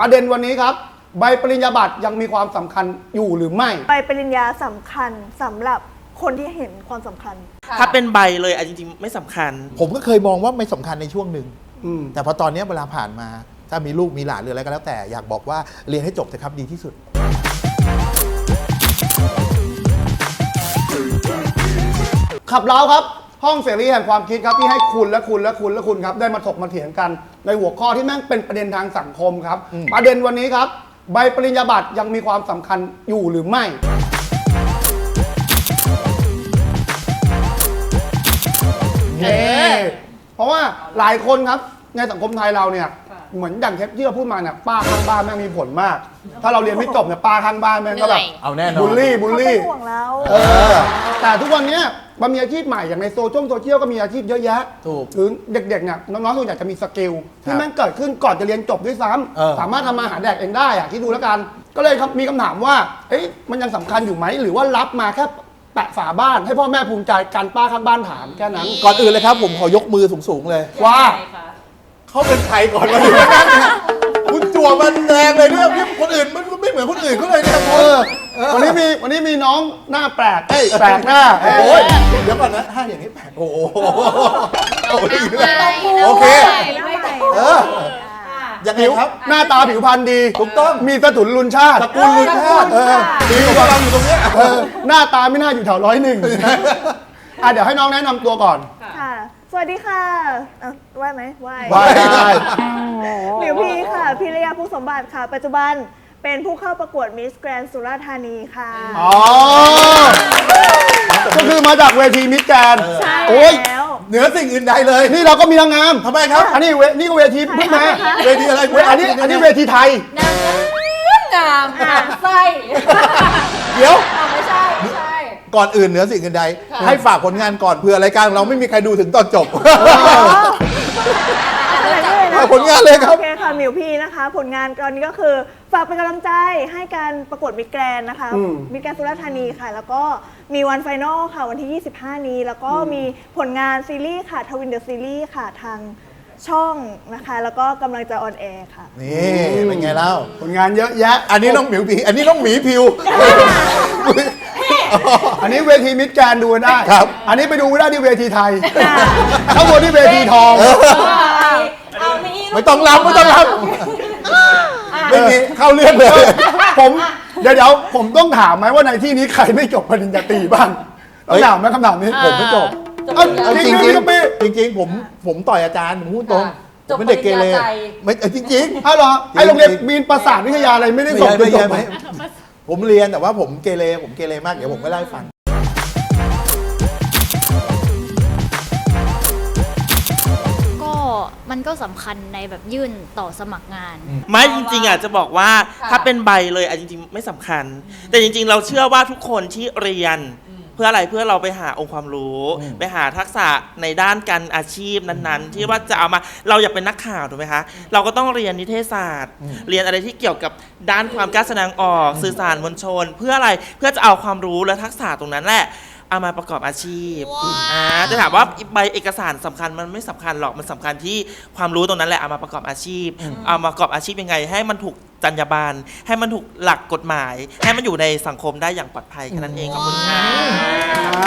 ประเด็นวันนี้ครับ ใบปริญญาบัตรยังมีความสำคัญอยู่หรือไม่ ใบปริญญาสำคัญสำหรับคนที่เห็นความสำคัญ ถ้าเป็นใบเลยอะจริงๆ ไม่สำคัญ ผมก็เคยมองว่าไม่สำคัญในช่วงหนึ่ง อืม แต่พอตอนนี้เวลาผ่านมา ถ้ามีลูกมีหลานหรืออะไรก็แล้วแต่อยากบอกว่าเรียนให้จบเถอะครับดีที่สุด ขับเล้าครับ ห้องเสรีแห่งความคิดครับที่ให้คุณและคุณและคุณและคุณครับได้มาถกมาเถียงกัน ในหัวข้อที่แม่งเป็นประเด็นทางสังคมครับอืมประเด็นวันนี้ครับ ใบปริญญาบัตรยังมีความสำคัญอยู่หรือไม่เย้เพราะว่าหลายคนครับในสังคมไทยเราเนี่ย เหมือนอย่างที่เราพูดมาเนี่ยป้าข้างบ้านแม่งมีผลมาก ถ้าเราเรียนไม่จบเนี่ยป้าข้างบ้านแม่งก็แบบเหนื่อยเอาแน่นอนบูลลี่บูลเขาเป็ลี่ นห่วงเราเออ แต่ทุกวันเนี้ยมันมีอาชีพใหม่อย่างในโซเชียลโซเชียลก็มีอาชีพเยอะแยะถูกหรือเด็กๆเนี่ยน้องๆส่วนใหญ่จะมีสกิลครัที่บแม่งเกิดขึ้นก่อนจะเรียนจบด้วยซ้เออำสามารถทำมาหาแดกเองได้อะคิดดูแล้วกัน ก็เลยครับมีคำถามว่า เอ๊ะมันยังสำคัญอยู่ไหมหรือว่ารับมาแค่แปะฝาบ้าน ให้พ่อแม่ภูมิใจการป้าข้างบ้านถามแค่นั้น ก่อนอื่นเลยครับผมขอยกมือสูงๆเลยว่า เขาเป็นใครก่อนมาถึงนั่นเนี่ยคุณจั่วมันแรงเลยเนี่ยพี่คนอื่นมันไม่เหมือนคนอื่นเขาเลยเนี่ยเออวันนี้มีวันนี้มีน้องหน้าแปลกเอ้ยแปลกหน้าโอ้ยเดี๋ยวก่อนนะถ้าอย่างนี้แปลกโอ้โหโอ้ยโอเค เออ ยังไงครับ หน้าตาผิวพรรณดีถูกต้อง มีสถุนลุนชาติตระกูลลุนชาติเออดีกว่าเราอยู่ตรงเนี้ยเออหน้าตาไม่น่าอยู่แถวร้อยหนึ่งอะเดี๋ยวให้น้องแนะนำตัวก่อน ค่ะส วัสดีค่ะอะไหวไหมไหวว่าได้ หลิวพีค่ะพิรยาผู้สมบัติค่ะ ปัจจุบันเป็นผู้เข้าประกวดมิสแกรนสุราษฎร์ธานีค่ะ อ๋อ ก็คือมาจากเวทีมิสแกรนด์ใช่โอ้ยแล้ว เหนือสิ่งอื่นใดเลย นี่เราก็มีนางงามทำไมครับ อันนี้เวนี่ก็เวทีเพิ่งมาเวทีอะไรเวอันนี้อันนี้เวทีไทย งามอะไส้ เดี๋ยว ก่อนอื่นเหนือสิ่งอื่นใด ให้ฝากผลงานก่อนเผื่อรายการเราไม่มีใครดูถึงตอนจบผลงานเลยครับ โอเคค่ะหมิวพีนะคะ ผลงานตอนนี้ก็คือ ฝากเป็นกำลังใจให้การประกวดมิสแกรนนะคะอืม มิสแกรนสุราษฎร์ธานีค่ะ แล้วก็มีวันไฟนอลค่ะวันที่ 25 นี้ แล้วก็มีผลงานซีรีส์ค่ะทวินเดอะซีรีส์ค่ะทางช่องนะคะ แล้วก็กำลังจะออนแอร์ค่ะ นี่เป็นไงเล่า ผลงานเยอะแยะ อันนี้น้องหมิวผีอันนี้น้องหมีพิว อันนี้เวทีมิสแกรนด์ดูกันได้ครับ อันนี้ไปดูได้ที่เวทีไทยข้างบนที่เวทีทอง เอานี่ไม่ต้องรับไม่ต้องรับไม่มีเข้าเรื่องเลยผมเดี๋ยวเดี๋ยวผมต้องถามไหมว่าในที่นี้ใครไม่จบปริญญาตรีบ้างต้องถามไหมคำถามนี้ผมไม่จบเอ้าเอาจจริริงงๆจรินี่งก็ปีจริงๆผมผมต่อยอาจารย์ผมพูดตรงค่ะผมเป็นเด็กเกเรจบปริญญาใจ ไม่เออจริงอ้าวเหรอไอโรงเรียนมีนประสาทวิทยาอะไรไม่ๆได้ไม่ส่งใช่จนไม่จใช่บไม่ผมเรียนแต่ว่าผมเกเรผมเกเรมากเดี๋ยวผมก็เล่าให้ฟัง มันก็สำคัญในแบบยื่นต่อสมัครงาน ไม่จริงๆอะจะบอกว่าถ้าเป็นใบเลยอะจริงๆ ไม่สำคัญ แต่จริงๆ เราเชื่อว่าทุกคนที่เรียน เพื่ออะไรเพื่อเราไปหาองค์ความรู้อืมไปหาทักษะในด้านการอาชีพนั้นๆ ที่ว่าจะเอามาเราอยากเป็นนักข่าวถูกไหมคะ เราก็ต้องเรียนนิเทศศาสตร์ เรียนอะไรที่เกี่ยวกับด้านความกล้าแสดงออกสื่อสารมวลชน เพื่ออะไรเพื่อจะเอาความรู้และทักษะตรงนั้นแหละ เอามาประกอบอาชีพอ่าจะถามว่าใบเอกสารสำคัญมันไม่สำคัญหรอกมันสำคัญที่ความรู้ตรงนั้นแหละเอามาประกอบอาชีพ เอามาประกอบอาชีพยังไง ให้มันถูกจรรยาบรรณให้มันถูกหลักกฎหมาย ให้มันอยู่ในสังคมได้อย่างปลอดภัยแค่นั้นเองขอบคุณค่ะ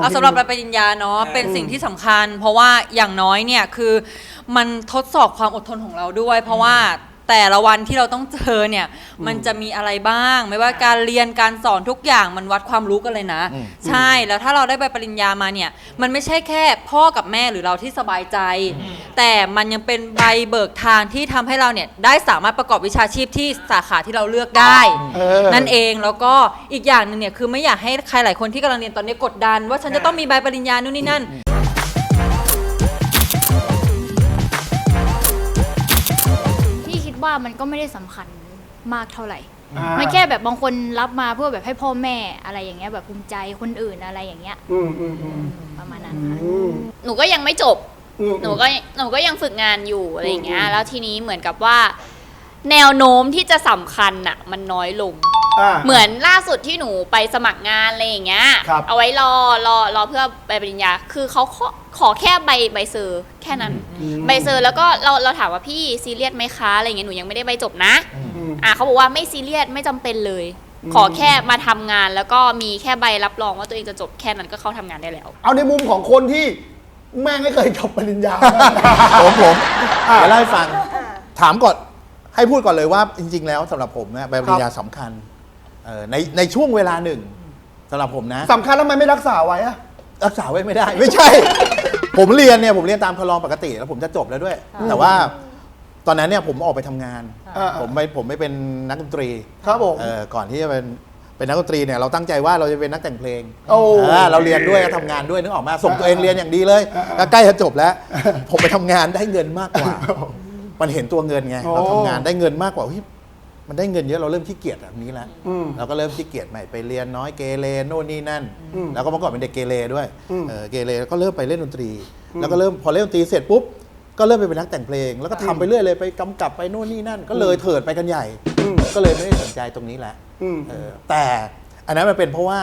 เอาสำหรับใบปริญญาเนาะเป็นสิ่งที่สำคัญ เพราะว่าอย่างน้อยเนี่ยคือมันทดสอบความอดทนของเราด้วย เพราะว่า แต่ละวันที่เราต้องเจอเนี่ย มันจะมีอะไรบ้าง ไม่ว่าการเรียนการสอนทุกอย่างมันวัดความรู้กันเลยนะ อืม ใช่แล้วถ้าเราได้ใบปริญญามาเนี่ย มันไม่ใช่แค่พ่อกับแม่หรือเราที่สบายใจ แต่มันยังเป็นใบเบิกทางที่ทำให้เราเนี่ยได้สามารถประกอบวิชาชีพที่สาขาที่เราเลือกได้ เออ นั่นเองแล้วก็อีกอย่างหนึ่งเนี่ยคือไม่อยากให้ใครหลายคนที่กำลังเรียนตอนนี้กดดัน ว่าฉันจะต้องมีใบปริญญานู่นนี่นั่น ว่ามันก็ไม่ได้สำคัญมากเท่าไหร่ อ่า มันแค่แบบบางคนรับมาเพื่อแบบให้พ่อแม่อะไรอย่างเงี้ยแบบภูมิใจคนอื่นอะไรอย่างเงี้ยอืมอืมอืมประมาณนั้นค่ะ อืมหนูก็ยังไม่จบ อืม หนูก็หนูก็ยังฝึกงานอยู่อะไรอย่างเงี้ยอืม แล้วทีนี้เหมือนกับว่า แนวโน้มที่จะสำคัญน่ะมันน้อยลง อ่าเหมือนล่าสุดที่หนูไปสมัครงานอะไรอย่างเงี้ย ครับ เอาไว้รอรอรอเพื่อใบปริญญา คือเขาขอขอแค่ใบใบเซอร์แค่นั้น ใบเซอร์แล้วก็เราเราถามว่าพี่ซีเรียสไหมคะอะไรอย่างเงี้ยหนูยังไม่ได้ใบจบนะ อืม อะเขาบอกว่าไม่ซีเรียสไม่จำเป็นเลยขอแค่มาทำงาน แล้วก็มีแค่ใบรับรองว่าตัวเองจะจบแค่นั้นก็เข้าทำงานได้แล้ว เอาในมุมของคนที่แม่งไม่เคยจบปริญญา ผมผมเดี๋ยวเล่าให้ฟัง ถามก่อน ให้พูดก่อนเลยว่าจริง ๆ แล้วสำหรับผมเนี่ยใบปริญญาสำคัญ เอ่อในในช่วงเวลาหนึ่งสำหรับผมนะ สำคัญแล้วทำไมไม่รักษาไว้อะรักษาไว้ไม่ได้ ไม่ใช่ ผมเรียนเนี่ยผมเรียนตามคลองปกติ แล้วผมจะจบแล้วด้วย แต่ว่าตอนนั้นเนี่ยผมออกไปทำงาน อ่าผมไปผมไม่เป็นนักดนตรีครับผมเออก่อนที่จะเป็นเป็นนักดนตรีเนี่ยเราตั้งใจว่าเราจะเป็นนักแต่งเพลงโอ้เออเราเรียนด้วยก็ทำงานด้วยนึกออกมาส่งตัวเองเรียนอย่างดีเลยอ่าก็ใกล้จะจบแล้ว ผมไปทำงานได้เงินมากกว่า มันเห็นตัวเงินไงโอ้เราทำงานได้เงินมากกว่าเฮ้ย มันได้เงินเยอะเราเริ่มขี้เกียจแบบนี้แล้วอืม เราก็เริ่มขี้เกียจใหม่ไปเรียนน้อยเกเรโน่นนี่นั่นอืมแล้วก็เมื่อก่อนเป็นเด็กเกเรด้วยอืมเออเกเรแล้วก็เริ่มไปเล่นดนตรี แล้วก็เริ่มพอเล่นดนตรีเสร็จปุ๊บก็เริ่มไปเป็นนักแต่งเพลง แล้วก็ทำไปเรื่อยเลยไปกำกับไปโน่นนี่นั่น ก็เลยเถิดไปกันใหญ่อืมก็เลยไม่ได้สนใจตรงนี้แหละอืม เออแต่อันนั้นมันเป็นเพราะว่า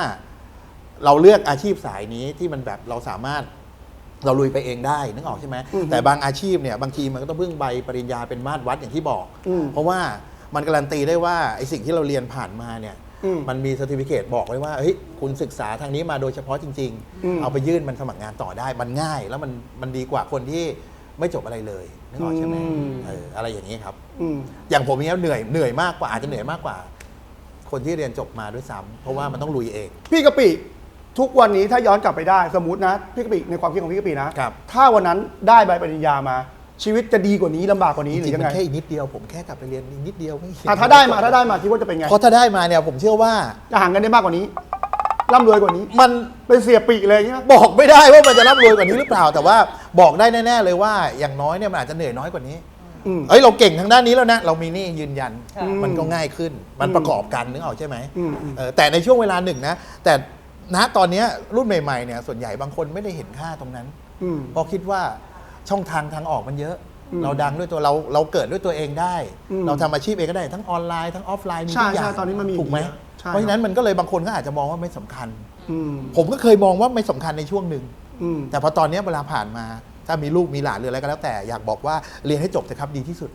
เราเลือกอาชีพสายนี้ที่มันแบบเราสามารถเราลุยไปเองได้นึกออกใช่ไหมอืมแต่บางอาชีพเนี่ยบางทีมันก็ต้องพึ่งใบปริญญาเป็นมาตรวัดอย่างที่บอกอืมเพราะว่า มันการันตีได้ว่าไอสิ่งที่เราเรียนผ่านมาเนี่ยอืมมันมีสติฟิเคตบอกไว้ว่าเฮ้ยคุณศึกษาทางนี้มาโดยเฉพาะจริงอืมๆเอาไปยื่นมันสมัครงานต่อได้มันง่าย แล้วมันมันดีกว่าคนที่ไม่จบอะไรเลยนึกออกใช่ไหมอืมเอออะไรอย่างนี้ครับอืมอย่างผมเนี้ยเหนื่อยเหนื่อยมากกว่าอาจจะเหนื่อยมากกว่า คนที่เรียนจบมาด้วยซ้ำเพราะว่ามันต้องลุยเอง พี่กะปิทุกวันนี้ถ้าย้อนกลับไปได้สมมตินะพี่กะปิในความคิดของพี่กะปินะครับ ถ้าวันนั้นได้ใบปริญญามา ชีวิตจะดีกว่านี้ลำบากกว่านี้จหรืริองๆยังมัไงนแค่อีกนิดเดียวผมแค่กลับไปเรียนอีกนิดเดียวไม่อะถ้าได้มาถ้าได้มาคิดว่าจะเป็นไงเพราะถ้าได้มาเนี่ยผมเชื่อว่าจะหาเงินได้มากกว่านี้ร่ำรวยกว่านี้ มัน เป็นเสียปีเลยอย่างเงี้ย บอกไม่ได้ว่ามันจะร่ำรวยกว่านี้หรือเปล่า แต่ว่าบอกได้แน่ๆเลยว่าอย่างน้อยเนี่ยมันอาจจะเหนื่อยน้อยกว่านี้อืมเอ้ยเราเก่งทางด้านนี้แล้วนะเรามีหนี่ยืนยันอืมมันก็ง่ายขึ้น มันอืมประกอบกันนึกออกใช่ไหมอืมอืม เออแต่ในช่วงเวลาหนึ่งนะ แต่ณตอนเนี้ยรุ่นใหม่ๆเนี่ยส่วนใหญ่บางคนไม่ได้เห็นค่าตรงนั้นอืม เพราะคิดว่า ช่องทางทางออกมันเยอะอืมเราดังด้วยตัวเราเราเกิดด้วยตัวเองได้อืมเราทำอาชีพเองก็ได้ทั้งออนไลน์ทั้งออฟไลน์มีใช่ทุกอย่างใช่ตอนนี้มันมีถูกไหมเยอะใช่เพราะฉะนั้นมันก็เลยบางคนก็อาจจะมองว่าไม่สำคัญ อืมผมก็เคยมองว่าไม่สำคัญในช่วงหนึ่ง อืม แต่พอตอนเนี้ยเวลาผ่านมา ถ้ามีลูกมีหลานหรืออะไรก็แล้วแต่อยากบอกว่าเรียนให้จบเถอะครับดีที่สุด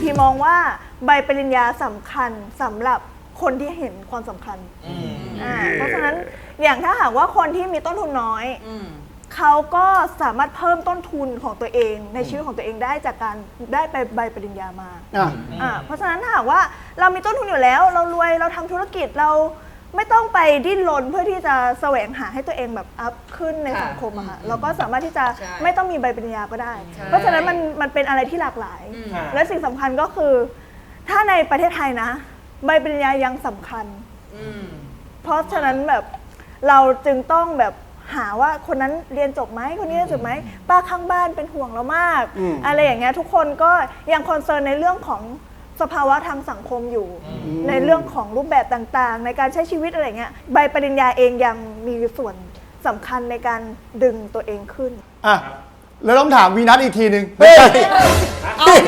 พี่มองว่าใบปริญญาสำคัญสำหรับคนที่เห็นความสำคัญ อ่าเพราะฉะนั้นอย่างถ้าหากว่าคนที่มีต้นทุนน้อย อืม เขาก็สามารถเพิ่มต้นทุนของตัวเองในชีวิตของตัวเองได้จากการได้ไปใบปริญญามาอะ อ่าเพราะฉะนั้นถ้าหากว่าเรามีต้นทุนอยู่แล้ว เรารวยเราทำธุรกิจเราไม่ต้องไปดิ้นรนเพื่อที่จะแสวงหาให้ตัวเองแบบอัพขึ้นในค่ะสังคมอะค่ะเราก็สามารถที่จะใช่ไม่ต้องมีใบปริญญาก็ได้ ใช่ เพราะฉะนั้นมันมันเป็นอะไรที่หลากหลาย อืมและสิ่งสำคัญก็คือ ถ้าในประเทศไทยนะ ใบปริญญายังสำคัญ อืม เพราะฉะนั้นแบบเราจึงต้องแบบหาว่าคนนั้นเรียนจบไหมคนนี้เรียนจบไหมป้าข้างบ้านเป็นห่วงเรามาก อืม อะไรอย่างเงี้ยทุกคนก็ยังคอนเซิร์นในเรื่องของสภาวะทางสังคมอยู่ ในเรื่องของรูปแบบต่างๆ ในการใช้ชีวิตอะไรเงี้ยใบปริญญาเองยังมีส่วนสำคัญในการดึงตัวเองขึ้น อะแล้วต้องถามวีนัทอีกทีหนึ่งเฮ้ย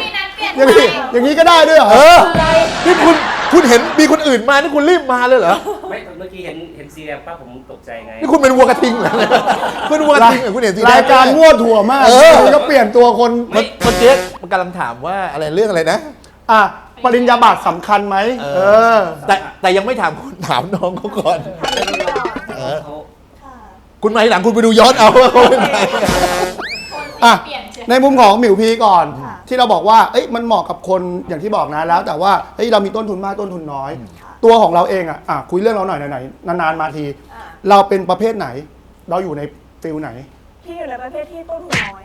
อย่างนี้อย่างนี้ก็ได้ด้วยเหรอเออนี่คุณ คุณเห็นมีคนอื่นมานี่คุณรีบมาเลยเหรอ ไม่เมื่อกี้เห็นเห็นซีแดงป้าผมตกใจไง นี่คุณเป็นวัวกระทิงเหรอคุณวัวกระทิงเหรอคุณเห็นสีแดง รายการมั่วถั่วมากเออมันก็เปลี่ยนตัวคนเมื่อเมื่อกี้มันกำลังถามว่าอะไรเรื่องอะไรนะ อะปริญญาบัตรสำคัญไหมเออ เออ แต่แต่ยังไม่ถามคุณถามน้องเขาก่อนเออเขาคุณมาทีหลังคุณไปดูย้อนเอาว่าเขาเป็นใคร อะในมุมของหมิวพีก่อน ค่ะ ที่เราบอกว่าเอ้ยมันเหมาะกับคนอย่างที่บอกนะแล้ว แต่ว่าเฮ้ยเรามีต้นทุนมากต้นทุนน้อย ตัวของเราเองอะอะคุยเรื่องเราหน่อยไหนๆนานๆมาที อ่าเราเป็นประเภทไหน เราอยู่ในฟิลไหนที่อยู่ในประเภทที่ต้นทุนน้อย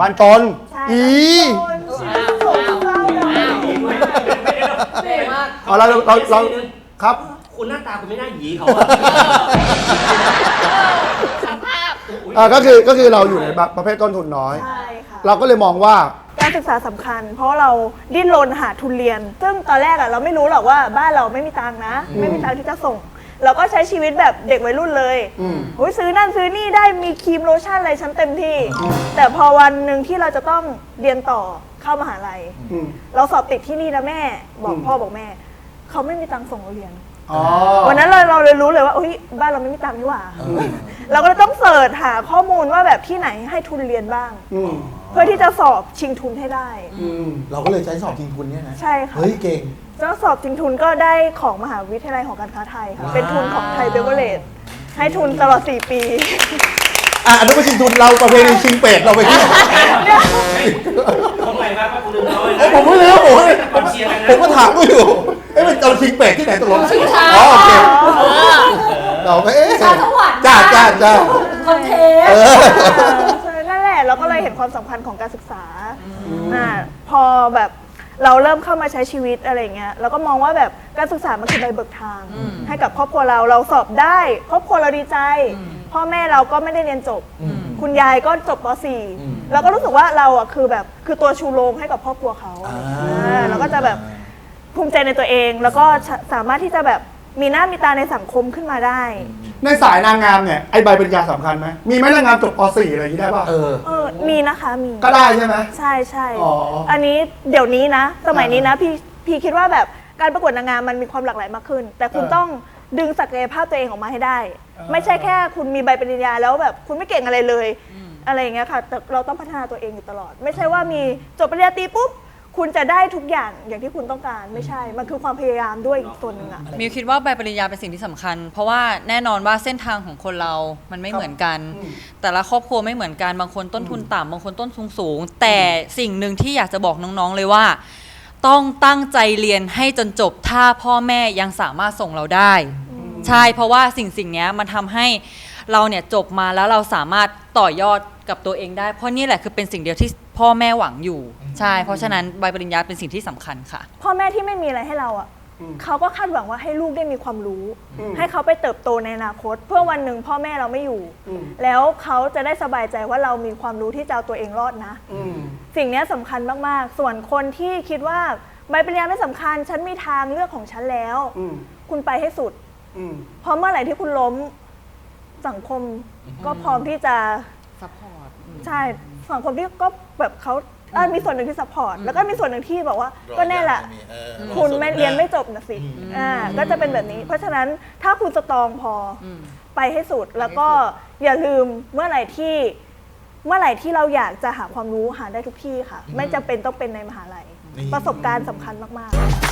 บานตนใช่อีต้นทุนสูงเศร้าเลยเก่งมาก เอาเราเราเราครับ คุณหน้าตาคุณไม่น่าหยีเขาอะสภาพ อ่าก็คือก็คือเราอยู่ในประเภทต้นทุนน้อย ใช่ค่ะเราก็เลยมองว่า การศึกษาสำคัญ เพราะเราดิ้นรนหาทุนเรียน ซึ่งตอนแรกอะเราไม่รู้หรอกว่าบ้านเราไม่มีตังค์นะ ไม่มีตังค์ที่จะส่ง เราก็ใช้ชีวิตแบบเด็กวัยรุ่นเลยอืม โอ้ยซื้อนั่นซื้อนี่ได้มีครีมโลชั่นอะไรฉันเต็มที่ แต่พอวันหนึ่งที่เราจะต้องเรียนต่อเข้ามหาลัย อืม เราสอบติดที่นี่นะแม่ บอกอืมพ่อบอกแม่ เขาไม่มีตังค์ส่งเราเรียน อ๋อ วันนั้นเราเราเลยรู้เลยว่าเฮ้ยบ้านเราไม่มีตังค์นี่หว่า เราก็เลยต้องเสิร์ชหาข้อมูลว่าแบบที่ไหนให้ทุนเรียนบ้าง อืมเพื่อที่จะสอบชิงทุนให้ได้ อืมเราก็เลยใช้สอบจริงคุณเนี่ยนะใช่ค่ะ เฮ้ยเก่งแล้วสอบชิงทุนก็ได้ของมหาวิทยาลัยของการค้าไทยค่ะเป็นทุนของไทยเบเวอร์เลสให้ทุนตลอด 4 ปี อะอันนั้นเป็นชิงทุนเราประเพณีชิงเป็ดเราไปที่ของใหม่มากป้าคุณลืมน้อย เอ้ยผมไม่รู้ผมไม่ความเชียร์กันนะ ผมก็ถามก็อยู่เอ้ยมันเราชิงเป็ดที่ไหนตกลงอ๋อโอเคเราก็เอ๊ะจ้าจ้าจ้าคอนเทนเออนั่นแหละเราก็เลยเห็นความสำคัญของการศึกษาอ่าพอแบบเราเริ่มเข้ามาใช้ชีวิตอะไรเงี้ยเราก็มองว่าแบบการศึกษามันคือใบเบิกทาง ให้กับครอบครัวเราเราสอบได้ครอบครัวเราดีใจ พ่อแม่เราก็ไม่ได้เรียนจบ คุณยายก็จบป .4 เราก็รู้สึกว่าเราอะคือแบบคือตัวชูโรงให้กับครอบครัวเขาอ่าอ่าเราก็จะแบบ ภูมิใจในตัวเอง แล้วก็สามารถที่จะแบบมีหน้ามีตาในสังคมขึ้นมาได้ ในสายนางงามเนี่ยไอ้ใบปริญญาสำคัญไหมมีไหมนางงามจบป .4 อะไรอย่างนี้ได้ป่ะ เออ เออมีนะคะมี ก็ได้ใช่ไหม ใช่ใช่อ๋ออัอันนี้เดี๋ยวนี้นะ สมัยนี้นะ พี่พี่คิดว่าแบบการประกวดนางงามมันมีความหลากหลายมากขึ้น แต่คุณเออต้องดึงศักยภาพตัวเองออกมาให้ได้เออ ไม่ใช่แค่คุณมีใบปริญญาแล้วแบบคุณไม่เก่งอะไรเลย อะไรอย่างเงี้ยค่ะแต่เราต้องพัฒนาตัวเองอยู่ตลอด ไม่ใช่ว่ามีจบปริญญาตรีปุ๊บ คุณจะได้ทุกอย่างอย่างที่คุณต้องการไม่ใช่ มันคือความพยายามด้วยอีกส่วนหนึ่งอะ มิวคิดว่าใบปริญญาเป็นสิ่งที่สำคัญ เพราะว่าแน่นอนว่าเส้นทางของคนเรามันไม่เหมือนกัน แต่ละครอบครัวไม่เหมือนกันบางคนต้นทุนต่ำบางคนต้นทุนสูง แต่สิ่งหนึ่งที่อยากจะบอกน้องๆเลยว่า ต้องตั้งใจเรียนให้จนจบถ้าพ่อแม่ยังสามารถส่งเราได้ ใช่เพราะว่าสิ่งสิ่งเนี้ยมันทำให้เราเนี่ยจบมาแล้วเราสามารถต่อยอด กับตัวเองได้ เพราะนี่แหละคือเป็นสิ่งเดียวที่พ่อแม่หวังอยู่ ใช่ เพราะฉะนั้นใบปริญญาเป็นสิ่งที่สำคัญค่ะ พ่อแม่ที่ไม่มีอะไรให้เราอะเขาก็คาดหวังว่าให้ลูกได้มีความรู้ ให้เขาไปเติบโตในอนาคต เพื่อวันหนึ่งพ่อแม่เราไม่อยู่ แล้วเขาจะได้สบายใจว่าเรามีความรู้ที่จะเอาตัวเองรอดนะอืมสิ่งเนี้ยสำคัญมากๆ ส่วนคนที่คิดว่าใบปริญญาไม่สำคัญ ฉันมีทางเลือกของฉันแล้วอืมคุณไปให้สุดอืมเพราะเมื่อไหร่ที่คุณล้มสังคมก็พร้อมที่จะ ซัพพอร์ต ใช่สังคมที่ก็แบบเขาเออมีส่วนหนึ่งที่ซัพพอร์ตแล้วก็มีส่วนหนึ่งที่บอกว่า ก็แน่แหละ เออคุณไม่เรียนไม่จบนะสิอ่าก็จะเป็นแบบนี้ เพราะฉะนั้นถ้าคุณสตรองพออไปให้สุดแล้วก็อย่าลืมเมื่อไหร่ที่ เมื่อไหร่ที่เราอยากจะหาความรู้หาได้ทุกที่ค่ะ ไม่จำเป็นต้องเป็นในมหาลัยนี่ประสบการณ์สำคัญมาก ๆ